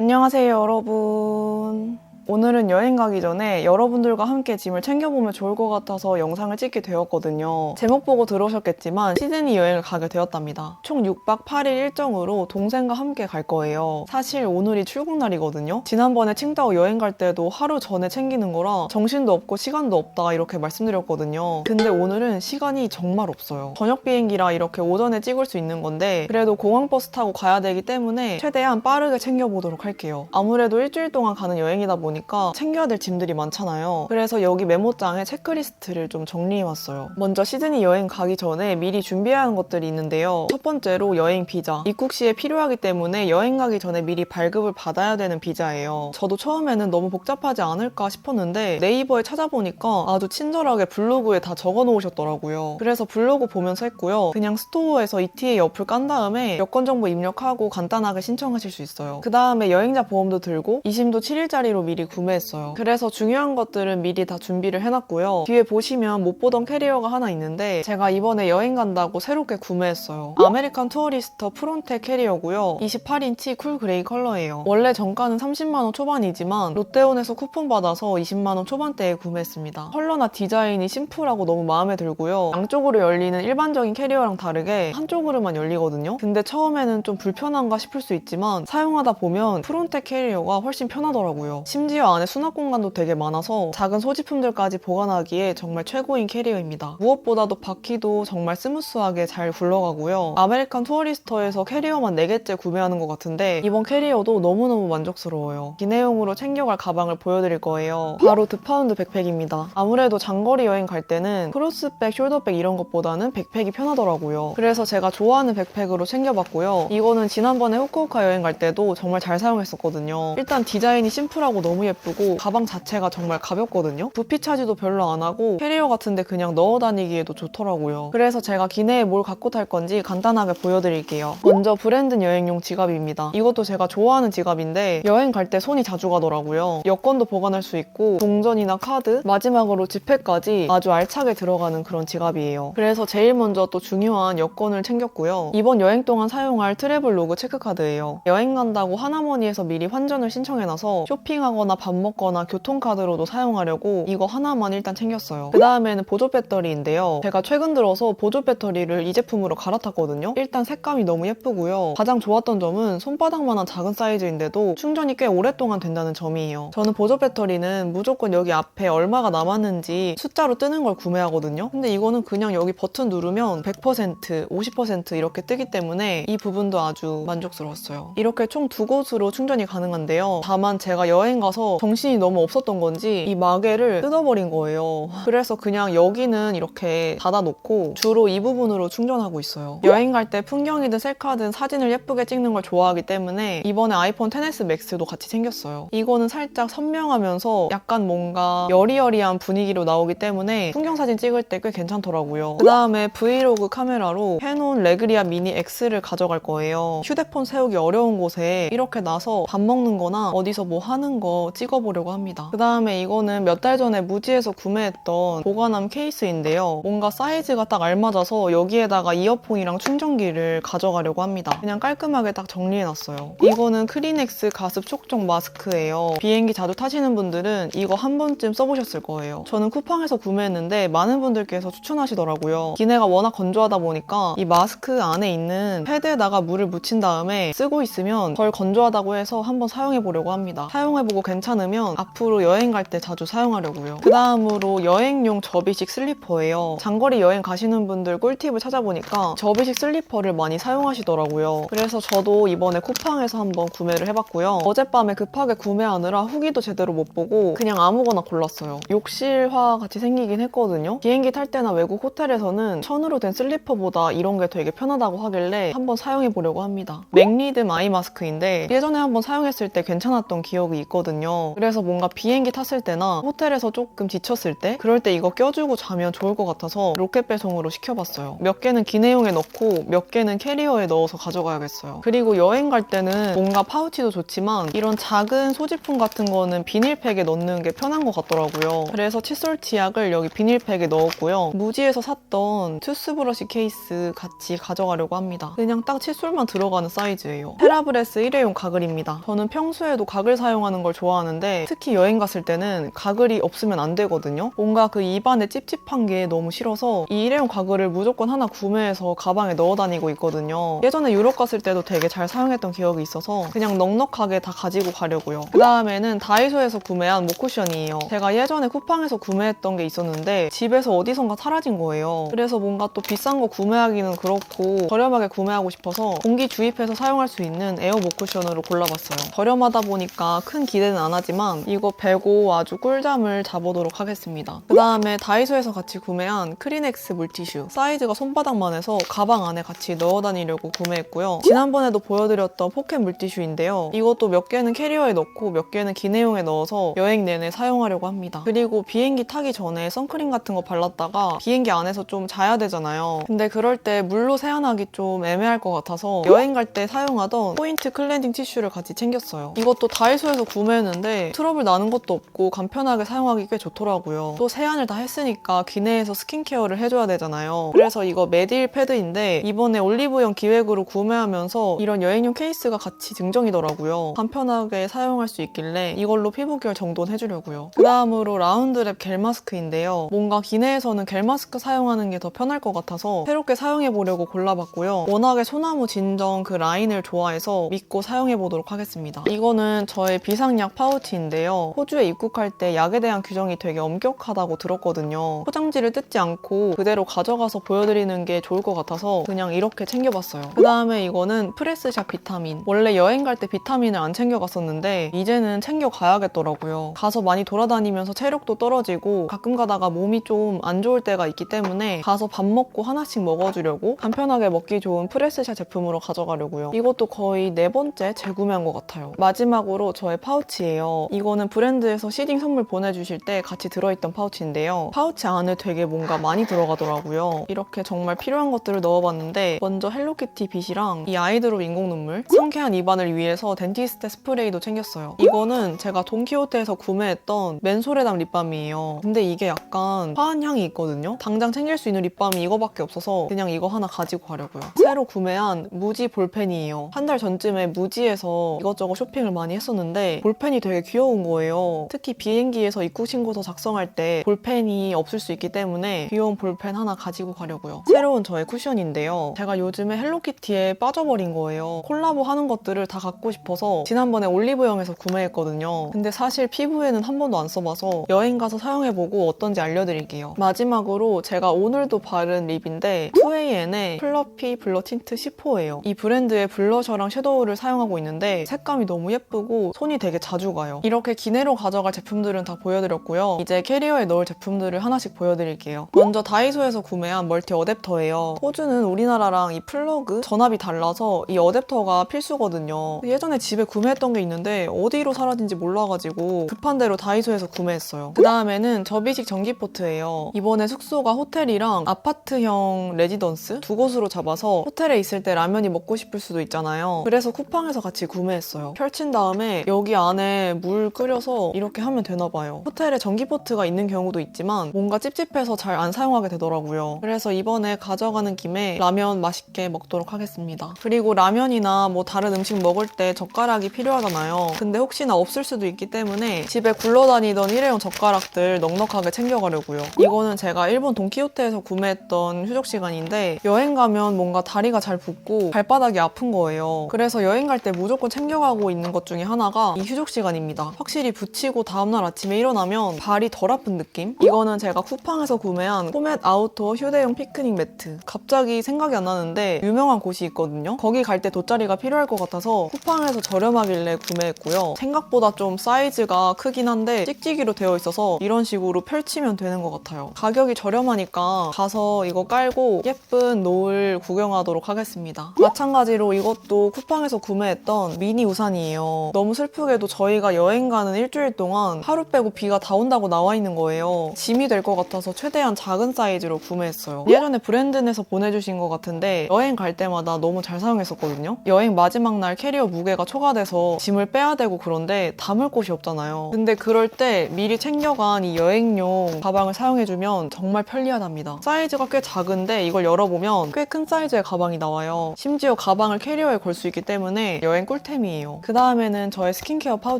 안녕하세요, 여러분. 오늘은 여행 가기 전에 여러분들과 함께 짐을 챙겨보면 좋을 것 같아서 영상을 찍게 되었거든요. 제목 보고 들어오셨겠지만 시드니 여행을 가게 되었답니다. 총 6박 8일 일정으로 동생과 함께 갈 거예요. 사실 오늘이 출국 날이거든요. 지난번에 칭다오 여행 갈 때도 하루 전에 챙기는 거라 정신도 없고 시간도 없다 이렇게 말씀드렸거든요. 근데 오늘은 시간이 정말 없어요. 저녁 비행기라 이렇게 오전에 찍을 수 있는 건데 그래도 공항 버스 타고 가야 되기 때문에 최대한 빠르게 챙겨보도록 할게요. 아무래도 일주일 동안 가는 여행이다 보니 까 챙겨야 될 짐들이 많잖아요. 그래서 여기 메모장에 체크리스트를 좀 정리해 왔어요. 먼저 시드니 여행 가기 전에 미리 준비해야 하는 것들이 있는데요. 첫 번째로 여행 비자. 입국 시에 필요하기 때문에 여행 가기 전에 미리 발급을 받아야 되는 비자예요. 저도 처음에는 너무 복잡하지 않을까 싶었는데 네이버에 찾아보니까 아주 친절하게 블로그에 다 적어 놓으셨더라고요. 그래서 블로그 보면서 했고요. 그냥 스토어에서 ETA 어플 깐 다음에 여권 정보 입력하고 간단하게 신청하실 수 있어요. 그 다음에 여행자 보험도 들고 이심도 7일짜리로 미리 구매했어요. 그래서 중요한 것들은 미리 다 준비를 해놨고요. 뒤에 보시면 못 보던 캐리어가 하나 있는데 제가 이번에 여행 간다고 새롭게 구매했어요. 아메리칸 투어리스터 프론테 캐리어고요. 28인치 쿨 그레이 컬러예요. 원래 정가는 30만원 초반이지만 롯데온에서 쿠폰 받아서 20만원 초반대에 구매했습니다. 컬러나 디자인이 심플하고 너무 마음에 들고요. 양쪽으로 열리는 일반적인 캐리어랑 다르게 한쪽으로만 열리거든요. 근데 처음에는 좀 불편한가 싶을 수 있지만 사용하다 보면 프론테 캐리어가 훨씬 편하더라고요. 심지어 안에 수납 공간도 되게 많아서 작은 소지품들까지 보관하기에 정말 최고인 캐리어입니다. 무엇보다도 바퀴도 정말 스무스하게 잘 굴러가고요. 아메리칸 투어리스터에서 캐리어만 4개째 구매하는 것 같은데 이번 캐리어도 너무너무 만족스러워요. 기내용으로 챙겨갈 가방을 보여드릴 거예요. 바로 드파운드 백팩입니다. 아무래도 장거리 여행 갈 때는 크로스백, 숄더백 이런 것보다는 백팩이 편하더라고요. 그래서 제가 좋아하는 백팩으로 챙겨봤고요. 이거는 지난번에 후쿠오카 여행 갈 때도 정말 잘 사용했었거든요. 일단 디자인이 심플하고 너무 예쁘고 가방 자체가 정말 가볍거든요. 부피 차지도 별로 안 하고 캐리어 같은데 그냥 넣어 다니기에도 좋더라고요. 그래서 제가 기내에 뭘 갖고 탈 건지 간단하게 보여드릴게요. 먼저 브랜드 여행용 지갑입니다. 이것도 제가 좋아하는 지갑인데 여행 갈 때 손이 자주 가더라고요. 여권도 보관할 수 있고 동전이나 카드, 마지막으로 지폐까지 아주 알차게 들어가는 그런 지갑이에요. 그래서 제일 먼저 또 중요한 여권을 챙겼고요. 이번 여행 동안 사용할 트래블 로그 체크카드예요. 여행 간다고 하나머니에서 미리 환전을 신청해놔서 쇼핑하거나 밥 먹거나 교통카드로도 사용하려고 이거 하나만 일단 챙겼어요. 그 다음에는 보조 배터리인데요. 제가 최근 들어서 보조 배터리를 이 제품으로 갈아탔거든요. 일단 색감이 너무 예쁘고요. 가장 좋았던 점은 손바닥만한 작은 사이즈인데도 충전이 꽤 오랫동안 된다는 점이에요. 저는 보조 배터리는 무조건 여기 앞에 얼마가 남았는지 숫자로 뜨는 걸 구매하거든요. 근데 이거는 그냥 여기 버튼 누르면 100%, 50% 이렇게 뜨기 때문에 이 부분도 아주 만족스러웠어요. 이렇게 총 두 곳으로 충전이 가능한데요. 다만 제가 여행 가서 정신이 너무 없었던 건지 이 마개를 뜯어버린 거예요. 그래서 그냥 여기는 이렇게 닫아놓고 주로 이 부분으로 충전하고 있어요. 여행 갈 때 풍경이든 셀카든 사진을 예쁘게 찍는 걸 좋아하기 때문에 이번에 아이폰 10s 맥스도 같이 챙겼어요. 이거는 살짝 선명하면서 약간 뭔가 여리여리한 분위기로 나오기 때문에 풍경 사진 찍을 때 꽤 괜찮더라고요. 그 다음에 브이로그 카메라로 캐논 레그리아 미니 X를 가져갈 거예요. 휴대폰 세우기 어려운 곳에 이렇게 놔서 밥 먹는 거나 어디서 뭐 하는 거 찍어보려고 합니다. 그 다음에 이거는 몇 달 전에 무지에서 구매했던 보관함 케이스인데요. 뭔가 사이즈가 딱 알맞아서 여기에다가 이어폰이랑 충전기를 가져가려고 합니다. 그냥 깔끔하게 딱 정리해놨어요. 이거는 크리넥스 가습 촉정 마스크예요. 비행기 자주 타시는 분들은 이거 한 번쯤 써보셨을 거예요. 저는 쿠팡에서 구매했는데 많은 분들께서 추천하시더라고요. 기내가 워낙 건조하다 보니까 이 마스크 안에 있는 패드에다가 물을 묻힌 다음에 쓰고 있으면 덜 건조하다고 해서 한번 사용해보려고 합니다. 사용해보고 괜찮 으면 앞으로 여행 갈 때 자주 사용하려고요. 그 다음으로 여행용 접이식 슬리퍼예요. 장거리 여행 가시는 분들 꿀팁을 찾아보니까 접이식 슬리퍼를 많이 사용하시더라고요. 그래서 저도 이번에 쿠팡에서 한번 구매를 해봤고요. 어젯밤에 급하게 구매하느라 후기도 제대로 못 보고 그냥 아무거나 골랐어요. 욕실화 같이 생기긴 했거든요. 비행기 탈 때나 외국 호텔에서는 천으로 된 슬리퍼보다 이런 게 되게 편하다고 하길래 한번 사용해 보려고 합니다. 맥리듬 아이 마스크인데 예전에 한번 사용했을 때 괜찮았던 기억이 있거든요. 있거든요. 그래서 뭔가 비행기 탔을 때나 호텔에서 조금 지쳤을 때 그럴 때 이거 껴주고 자면 좋을 것 같아서 로켓 배송으로 시켜봤어요. 몇 개는 기내용에 넣고 몇 개는 캐리어에 넣어서 가져가야겠어요. 그리고 여행 갈 때는 뭔가 파우치도 좋지만 이런 작은 소지품 같은 거는 비닐팩에 넣는 게 편한 것 같더라고요. 그래서 칫솔 치약을 여기 비닐팩에 넣었고요. 무지에서 샀던 투스 브러시 케이스 같이 가져가려고 합니다. 그냥 딱 칫솔만 들어가는 사이즈예요. 테라브레스 일회용 가글입니다. 저는 평소에도 가글 사용하는 걸 좋아하는 데 특히 여행 갔을 때는 가글이 없으면 안 되거든요. 뭔가 그 입안에 찝찝한 게 너무 싫어서 이 일회용 가글을 무조건 하나 구매해서 가방에 넣어 다니고 있거든요. 예전에 유럽 갔을 때도 되게 잘 사용했던 기억이 있어서 그냥 넉넉하게 다 가지고 가려고요. 그 다음에는 다이소에서 구매한 목쿠션이에요. 제가 예전에 쿠팡에서 구매했던 게 있었는데 집에서 어디선가 사라진 거예요. 그래서 뭔가 또 비싼 거 구매하기는 그렇고 저렴하게 구매하고 싶어서 공기 주입해서 사용할 수 있는 에어 목쿠션으로 골라봤어요. 저렴하다 보니까 큰 기대는 안 하지만 이거 베고 아주 꿀잠을 자보도록 하겠습니다. 그 다음에 다이소에서 같이 구매한 크리넥스 물티슈 사이즈가 손바닥만 해서 가방 안에 같이 넣어 다니려고 구매했고요. 지난번에도 보여드렸던 포켓 물티슈인데요. 이것도 몇 개는 캐리어에 넣고 몇 개는 기내용에 넣어서 여행 내내 사용하려고 합니다. 그리고 비행기 타기 전에 선크림 같은 거 발랐다가 비행기 안에서 좀 자야 되잖아요. 근데 그럴 때 물로 세안하기 좀 애매할 것 같아서 여행 갈 때 사용하던 포인트 클렌징 티슈를 같이 챙겼어요. 이것도 다이소에서 구매 했는데 트러블 나는 것도 없고 간편하게 사용하기 꽤 좋더라고요. 또 세안을 다 했으니까 기내에서 스킨케어를 해줘야 되잖아요. 그래서 이거 메딜 패드인데 이번에 올리브영 기획으로 구매하면서 이런 여행용 케이스가 같이 증정이더라고요. 간편하게 사용할 수 있길래 이걸로 피부결 정돈 해주려고요. 그 다음으로 라운드랩 겔 마스크인데요. 뭔가 기내에서는 겔 마스크 사용하는 게 더 편할 것 같아서 새롭게 사용해보려고 골라봤고요. 워낙에 소나무 진정 그 라인을 좋아해서 믿고 사용해보도록 하겠습니다. 이거는 저의 비상약 파우치인데요. 호주에 입국할 때 약에 대한 규정이 되게 엄격하다고 들었거든요. 포장지를 뜯지 않고 그대로 가져가서 보여드리는 게 좋을 것 같아서 그냥 이렇게 챙겨봤어요. 그 다음에 이거는 프레스샵 비타민. 원래 여행 갈 때 비타민을 안 챙겨갔었는데 이제는 챙겨가야겠더라고요. 가서 많이 돌아다니면서 체력도 떨어지고 가끔 가다가 몸이 좀 안 좋을 때가 있기 때문에 가서 밥 먹고 하나씩 먹어주려고 간편하게 먹기 좋은 프레스샵 제품으로 가져가려고요. 이것도 거의 네 번째 재구매한 것 같아요. 마지막으로 저의 파우치 예요. 이거는 브랜드에서 시딩 선물 보내주실 때 같이 들어있던 파우치인데요. 파우치 안에 되게 뭔가 많이 들어가더라고요. 이렇게 정말 필요한 것들을 넣어봤는데 먼저 헬로키티 빗이랑 이 아이드롭 인공 눈물, 상쾌한 입안을 위해서 덴티스테 스프레이도 챙겼어요. 이거는 제가 돈키호테에서 구매했던 맨소레담 립밤이에요. 근데 이게 약간 화한 향이 있거든요. 당장 챙길 수 있는 립밤이 이거밖에 없어서 그냥 이거 하나 가지고 가려고요. 새로 구매한 무지 볼펜이에요. 한 달 전쯤에 무지에서 이것저것 쇼핑을 많이 했었는데 볼펜 이 되게 귀여운 거예요. 특히 비행기에서 입국 신고서 작성할 때 볼펜이 없을 수 있기 때문에 귀여운 볼펜 하나 가지고 가려고요. 새로운 저의 쿠션인데요. 제가 요즘에 헬로키티에 빠져버린 거예요. 콜라보 하는 것들을 다 갖고 싶어서 지난번에 올리브영에서 구매했거든요. 근데 사실 피부에는 한 번도 안 써봐서 여행 가서 사용해보고 어떤지 알려드릴게요. 마지막으로 제가 오늘도 바른 립인데 2AN의 플러피 블러 틴트 10호예요. 이 브랜드의 블러셔랑 섀도우를 사용하고 있는데 색감이 너무 예쁘고 손이 되게 자주 가요. 이렇게 기내로 가져갈 제품들은 다 보여드렸고요. 이제 캐리어에 넣을 제품들을 하나씩 보여드릴게요. 먼저 다이소에서 구매한 멀티 어댑터예요. 호주는 우리나라랑 이 플러그 전압이 달라서 이 어댑터가 필수거든요. 예전에 집에 구매했던 게 있는데 어디로 사라진지 몰라가지고 급한 대로 다이소에서 구매했어요. 그 다음에는 접이식 전기포트예요. 이번에 숙소가 호텔이랑 아파트형 레지던스 두 곳으로 잡아서 호텔에 있을 때 라면이 먹고 싶을 수도 있잖아요. 그래서 쿠팡에서 같이 구매했어요. 펼친 다음에 여기 안에 물 끓여서 이렇게 하면 되나 봐요. 호텔에 전기포트가 있는 경우도 있지만 뭔가 찝찝해서 잘 안 사용하게 되더라고요. 그래서 이번에 가져가는 김에 라면 맛있게 먹도록 하겠습니다. 그리고 라면이나 뭐 다른 음식 먹을 때 젓가락이 필요하잖아요. 근데 혹시나 없을 수도 있기 때문에 집에 굴러다니던 일회용 젓가락들 넉넉하게 챙겨가려고요. 이거는 제가 일본 돈키호테에서 구매했던 휴족 시간인데 여행 가면 뭔가 다리가 잘 붓고 발바닥이 아픈 거예요. 그래서 여행 갈 때 무조건 챙겨가고 있는 것 중에 하나가 이 휴족 시간 입니다. 확실히 붙이고 다음날 아침에 일어나면 발이 덜 아픈 느낌? 이거는 제가 쿠팡에서 구매한 포맷 아우터 휴대용 피크닉 매트. 갑자기 생각이 안 나는데 유명한 곳이 있거든요. 거기 갈 때 돗자리가 필요할 것 같아서 쿠팡에서 저렴하길래 구매했고요. 생각보다 좀 사이즈가 크긴 한데 찍찍이로 되어 있어서 이런 식으로 펼치면 되는 것 같아요. 가격이 저렴하니까 가서 이거 깔고 예쁜 노을 구경하도록 하겠습니다. 마찬가지로 이것도 쿠팡에서 구매했던 미니 우산이에요. 너무 슬프게도 저희 저희가 여행 가는 일주일 동안 하루 빼고 비가 다 온다고 나와 있는 거예요. 짐이 될 것 같아서 최대한 작은 사이즈로 구매했어요. 예전에 브랜든에서 보내주신 것 같은데 여행 갈 때마다 너무 잘 사용했었거든요. 여행 마지막 날 캐리어 무게가 초과돼서 짐을 빼야 되고 그런데 담을 곳이 없잖아요. 근데 그럴 때 미리 챙겨간 이 여행용 가방을 사용해주면 정말 편리하답니다. 사이즈가 꽤 작은데 이걸 열어보면 꽤 큰 사이즈의 가방이 나와요. 심지어 가방을 캐리어에 걸 수 있기 때문에 여행 꿀템이에요. 그 다음에는 저의 스킨케어 파우치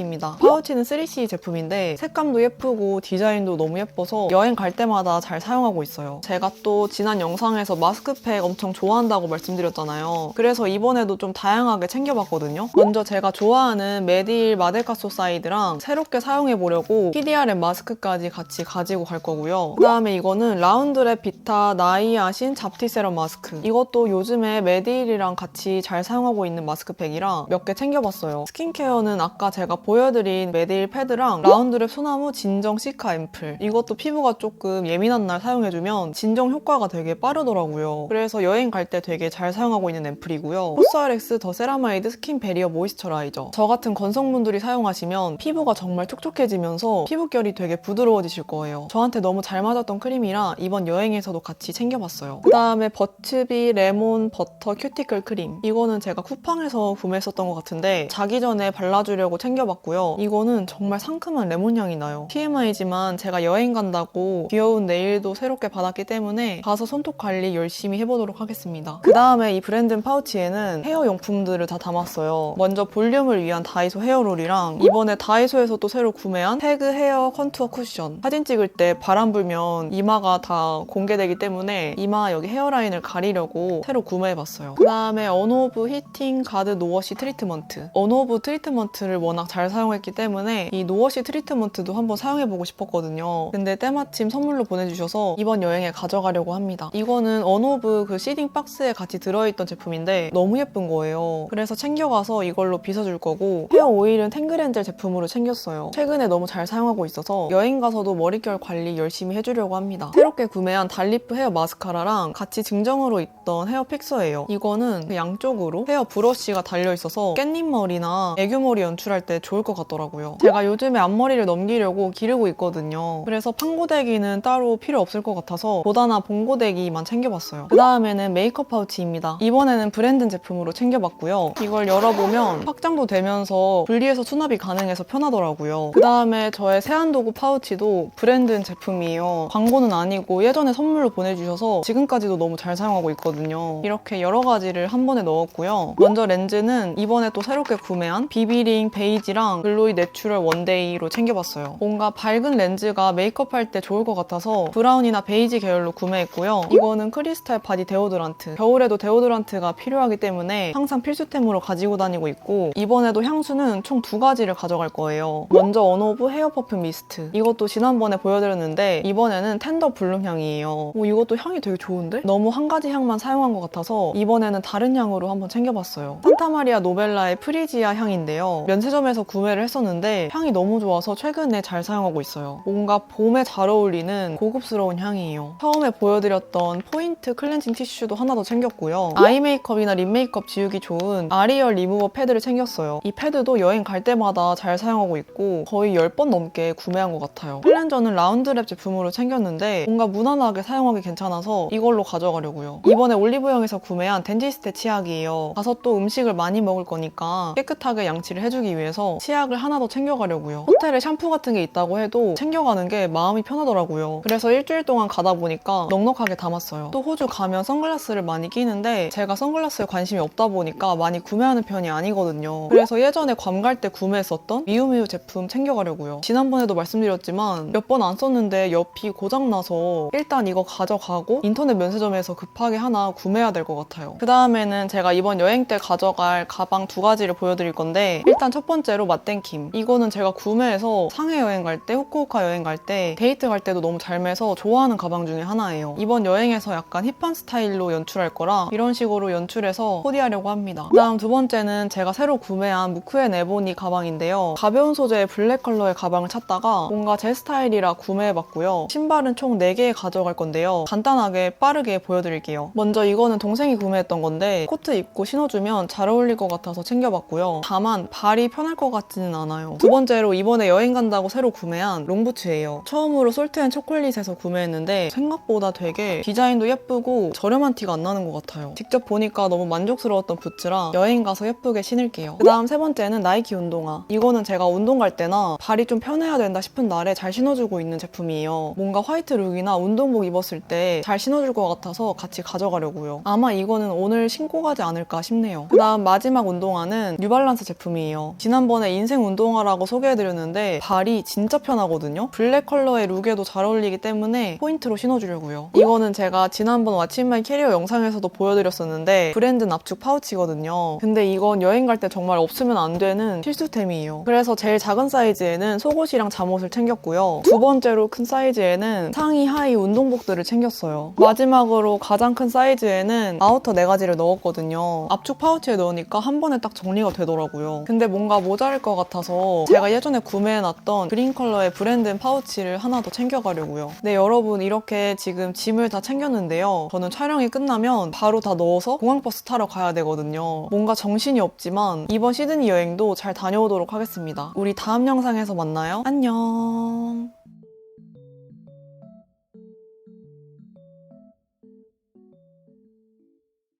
입니다. 파우치는 3C 제품인데 색감도 예쁘고 디자인도 너무 예뻐서 여행 갈 때마다 잘 사용하고 있어요. 제가 또 지난 영상에서 마스크팩 엄청 좋아한다고 말씀드렸잖아요. 그래서 이번에도 좀 다양하게 챙겨봤거든요. 먼저 제가 좋아하는 메디일 마데카소 사이드랑 새롭게 사용해보려고 PDRM 마스크까지 같이 가지고 갈 거고요. 그 다음에 이거는 라운드랩 비타 나이아신 잡티 세럼 마스크. 이것도 요즘에 메디일이랑 같이 잘 사용하고 있는 마스크팩이라 몇 개 챙겨봤어요. 스킨케어는 아까 제가 보여드린 메디일 패드랑 라운드랩 소나무 진정 시카 앰플. 이것도 피부가 조금 예민한 날 사용해주면 진정 효과가 되게 빠르더라고요. 그래서 여행 갈 때 되게 잘 사용하고 있는 앰플이고요. 코스알엑스 더 세라마이드 스킨 베리어 모이스처라이저. 저 같은 건성분들이 사용하시면 피부가 정말 촉촉해지면서 피부결이 되게 부드러워지실 거예요. 저한테 너무 잘 맞았던 크림이라 이번 여행에서도 같이 챙겨봤어요. 그 다음에 버츠비 레몬 버터 큐티클 크림. 이거는 제가 쿠팡에서 구매했었던 것 같은데 자기 전에 발라주려고 챙겨 봤고요. 이거는 정말 상큼한 레몬 향이 나요. TMI지만 제가 여행 간다고 귀여운 네일도 새롭게 받았기 때문에 가서 손톱 관리 열심히 해보도록 하겠습니다. 그 다음에 이 브랜든 파우치에는 헤어 용품들을 다 담았어요. 먼저 볼륨을 위한 다이소 헤어롤이랑 이번에 다이소에서 또 새로 구매한 태그 헤어 컨투어 쿠션. 사진 찍을 때 바람 불면 이마가 다 공개되기 때문에 이마 여기 헤어라인을 가리려고 새로 구매해봤어요. 그 다음에 언오브 히팅 가드 노워시 트리트먼트. 언오브 트리트먼트를 워낙 잘 사용했기 때문에 이 노워시 트리트먼트도 한번 사용해보고 싶었거든요. 근데 때마침 선물로 보내주셔서 이번 여행에 가져가려고 합니다. 이거는 언오브 그 시딩 박스에 같이 들어있던 제품인데 너무 예쁜 거예요. 그래서 챙겨가서 이걸로 빗어줄 거고 헤어 오일은 탱글엔젤 제품으로 챙겼어요. 최근에 너무 잘 사용하고 있어서 여행 가서도 머릿결 관리 열심히 해주려고 합니다. 새롭게 구매한 달리프 헤어 마스카라랑 같이 증정으로 있던 헤어 픽서예요. 이거는 그 양쪽으로 헤어 브러쉬가 달려있어서 깻잎머리나 애교머리 연출할 때 좋을 것 같더라고요. 제가 요즘에 앞머리를 넘기려고 기르고 있거든요. 그래서 판고데기는 따로 필요 없을 것 같아서 보다나 봉고데기만 챙겨봤어요. 그 다음에는 메이크업 파우치입니다. 이번에는 브랜든 제품으로 챙겨봤고요. 이걸 열어보면 확장도 되면서 분리해서 수납이 가능해서 편하더라고요. 그 다음에 저의 세안도구 파우치도 브랜든 제품이에요. 광고는 아니고 예전에 선물로 보내주셔서 지금까지도 너무 잘 사용하고 있거든요. 이렇게 여러 가지를 한 번에 넣었고요. 먼저 렌즈는 이번에 또 새롭게 구매한 비비링 베이지 랑 글로이 내추럴 원데이로 챙겨봤어요. 뭔가 밝은 렌즈가 메이크업 할 때 좋을 것 같아서 브라운이나 베이지 계열로 구매했고요. 이거는 크리스탈 바디 데오드란트. 겨울에도 데오드란트가 필요하기 때문에 항상 필수템으로 가지고 다니고 있고 이번에도 향수는 총 두 가지를 가져갈 거예요. 먼저 언오브 헤어 퍼퓸 미스트. 이것도 지난번에 보여드렸는데 이번에는 텐더 블룸 향이에요. 오, 이것도 향이 되게 좋은데? 너무 한 가지 향만 사용한 것 같아서 이번에는 다른 향으로 한번 챙겨봤어요. 산타마리아 노벨라의 프리지아 향인데요. 면세점에서 구매를 했었는데 향이 너무 좋아서 최근에 잘 사용하고 있어요. 뭔가 봄에 잘 어울리는 고급스러운 향이에요. 처음에 보여드렸던 포인트 클렌징 티슈도 하나 더 챙겼고요. 아이 메이크업이나 립 메이크업 지우기 좋은 아리얼 리무버 패드를 챙겼어요. 이 패드도 여행 갈 때마다 잘 사용하고 있고 거의 10번 넘게 구매한 것 같아요. 클렌저는 라운드랩 제품으로 챙겼는데 뭔가 무난하게 사용하기 괜찮아서 이걸로 가져가려고요. 이번에 올리브영에서 구매한 덴지스테 치약이에요. 가서 또 음식을 많이 먹을 거니까 깨끗하게 양치를 해주기 위해서 치약을 하나 더 챙겨가려고요. 호텔에 샴푸 같은 게 있다고 해도 챙겨가는 게 마음이 편하더라고요. 그래서 일주일 동안 가다 보니까 넉넉하게 담았어요. 또 호주 가면 선글라스를 많이 끼는데 제가 선글라스에 관심이 없다 보니까 많이 구매하는 편이 아니거든요. 그래서 예전에 괌 갈 때 구매했었던 미우미우 제품 챙겨가려고요. 지난번에도 말씀드렸지만 몇 번 안 썼는데 옆이 고장나서 일단 이거 가져가고 인터넷 면세점에서 급하게 하나 구매해야 될 것 같아요. 그 다음에는 제가 이번 여행 때 가져갈 가방 두 가지를 보여드릴 건데 일단 첫 번째 로 맛땡킴. 이거는 제가 구매해서 상해 여행 갈 때, 후쿠오카 여행 갈 때, 데이트 갈 때도 너무 잘 매서 좋아하는 가방 중에 하나예요. 이번 여행에서 약간 힙한 스타일로 연출할 거라 이런 식으로 연출해서 코디하려고 합니다. 그 다음 두 번째는 제가 새로 구매한 무크앤 에보니 가방인데요. 가벼운 소재의 블랙 컬러의 가방을 찾다가 뭔가 제 스타일이라 구매해봤고요. 신발은 총 4개 가져갈 건데요. 간단하게 빠르게 보여드릴게요. 먼저 이거는 동생이 구매했던 건데 코트 입고 신어주면 잘 어울릴 것 같아서 챙겨봤고요. 다만 발이 편할 것것 같지는 않아요. 두 번째로 이번에 여행 간다고 새로 구매한 롱부츠예요. 처음으로 솔트앤 초콜릿에서 구매했는데 생각보다 되게 디자인도 예쁘고 저렴한 티가 안 나는 것 같아요. 직접 보니까 너무 만족스러웠던 부츠라 여행 가서 예쁘게 신을게요. 그 다음 세 번째는 나이키 운동화. 이거는 제가 운동 갈 때나 발이 좀 편해야 된다 싶은 날에 잘 신어주고 있는 제품이에요. 뭔가 화이트 룩이나 운동복 입었을 때 잘 신어줄 것 같아서 같이 가져가려고요. 아마 이거는 오늘 신고 가지 않을까 싶네요. 그 다음 마지막 운동화는 뉴발란스 제품이에요. 지난번 에 인생 운동화라고 소개해드렸는데 발이 진짜 편하거든요. 블랙 컬러의 룩에도 잘 어울리기 때문에 포인트로 신어주려고요. 이거는 제가 지난번 왓츠마이 캐리어 영상에서도 보여드렸었는데 브랜드 납축 파우치거든요. 근데 이건 여행 갈 때 정말 없으면 안 되는 필수템이에요. 그래서 제일 작은 사이즈에는 속옷이랑 잠옷을 챙겼고요. 두 번째로 큰 사이즈에는 상의, 하의 운동복들을 챙겼어요. 마지막으로 가장 큰 사이즈에는 아우터 네 가지를 넣었거든요. 압축 파우치에 넣으니까 한 번에 딱 정리가 되더라고요. 근데 뭔가 모자 랄 것 같아서 제가 예전에 구매해놨던 그린 컬러의 브랜드 파우치를 하나 더 챙겨가려고요. 네, 여러분 이렇게 지금 짐을 다 챙겼는데요. 저는 촬영이 끝나면 바로 다 넣어서 공항버스 타러 가야 되거든요. 뭔가 정신이 없지만 이번 시드니 여행도 잘 다녀오도록 하겠습니다. 우리 다음 영상에서 만나요. 안녕.